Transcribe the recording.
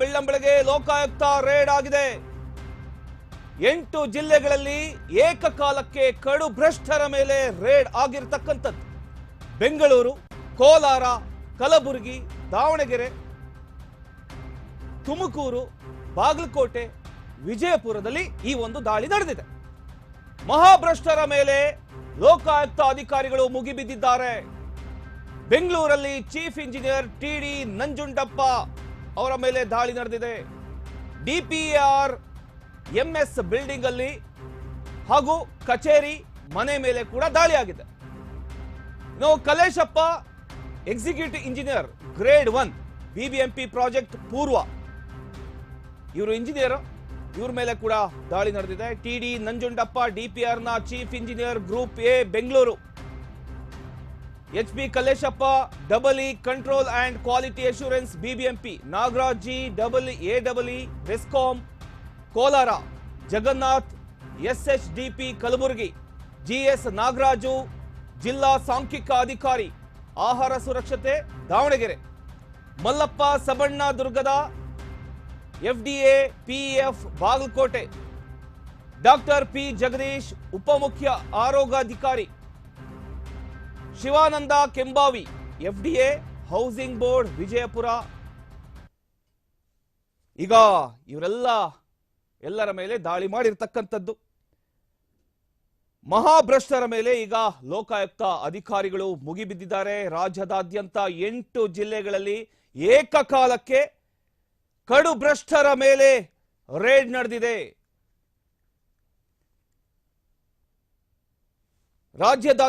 ಬೆಳ್ಳಂಬೆಳಗ್ಗೆ Lokayukta raid ಆಗಿದೆ. ಎಂಟು ಜಿಲ್ಲೆಗಳಲ್ಲಿ ಏಕಕಾಲಕ್ಕೆ ಕಡು ಭ್ರಷ್ಟರ ಮೇಲೆ ರೇಡ್ ಆಗಿರತಕ್ಕಂಥದ್ದು. ಬೆಂಗಳೂರು, ಕೋಲಾರ, ಕಲಬುರಗಿ, ದಾವಣಗೆರೆ, ತುಮಕೂರು, ಬಾಗಲಕೋಟೆ, ವಿಜಯಪುರದಲ್ಲಿ ಈ ಒಂದು ದಾಳಿ ನಡೆದಿದೆ. ಮಹಾಭ್ರಷ್ಟರ ಮೇಲೆ ಲೋಕಾಯುಕ್ತ ಅಧಿಕಾರಿಗಳು ಮುಗಿಬಿದ್ದಿದ್ದಾರೆ. ಬೆಂಗಳೂರಲ್ಲಿ chief engineer T D Nanjundappa ಅವರ ಮೇಲೆ ದಾಳಿ ನಡೆದಿದೆ. ಡಿಪಿಆರ್ ಎಂಎಸ್ ಬಿಲ್ಡಿಂಗ್ ಅಲ್ಲಿ ಹಾಗೂ ಕಚೇರಿ ಮನೆ ಮೇಲೆ ಕೂಡ ದಾಳಿ ಆಗಿದೆ no Kaleshappa executive engineer grade one BBMP project ಪೂರ್ವ. ಇವರು ಇಂಜಿನಿಯರ್, ಇವ್ರ ಮೇಲೆ ಕೂಡ ದಾಳಿ ನಡೆದಿದೆ. T D Nanjundappa ಡಿಪಿಆರ್ನ chief engineer group A, Bengaluru. H B Kalleshappa double E control and quality assurance BBMP Nagaraj G double A double E BESCOM Kolar, Jagannath, S H DP Kalaburagi GS Nagaraju, ಜಿಲ್ಲಾ ಸಾಂಖ್ಯಿಕ ಅಧಿಕಾರಿ, ಆಹಾರ ಸುರಕ್ಷತೆ, ದಾವಣಗೆರೆ. ಮಲ್ಲಪ್ಪ, ಸಬಣ್ಣ, ದುರ್ಗದ FDA PF Bagalkote. Doctor P Jagadish, ಉಪಮುಖ್ಯ ಆರೋಗ್ಯಾಧಿಕಾರಿ. Shivananda Kembavi, FDA, housing board, Vijayapura. ಈಗ ಇವರೆಲ್ಲ ಎಲ್ಲರ ಮೇಲೆ ದಾಳಿ ಮಾಡಿರ್ತಕ್ಕಂಥದ್ದು. ಮಹಾಭ್ರಷ್ಟರ ಮೇಲೆ ಈಗ ಲೋಕಾಯುಕ್ತ ಅಧಿಕಾರಿಗಳು ಮುಗಿಬಿದ್ದಿದ್ದಾರೆ. ರಾಜ್ಯದಾದ್ಯಂತ ಎಂಟು ಜಿಲ್ಲೆಗಳಲ್ಲಿ ಏಕಕಾಲಕ್ಕೆ ಕಡು ಭ್ರಷ್ಟರ ಮೇಲೆ ರೇಡ್ ನಡೆದಿದೆ. ರಾಜ್ಯದಾದ್ಯಂತ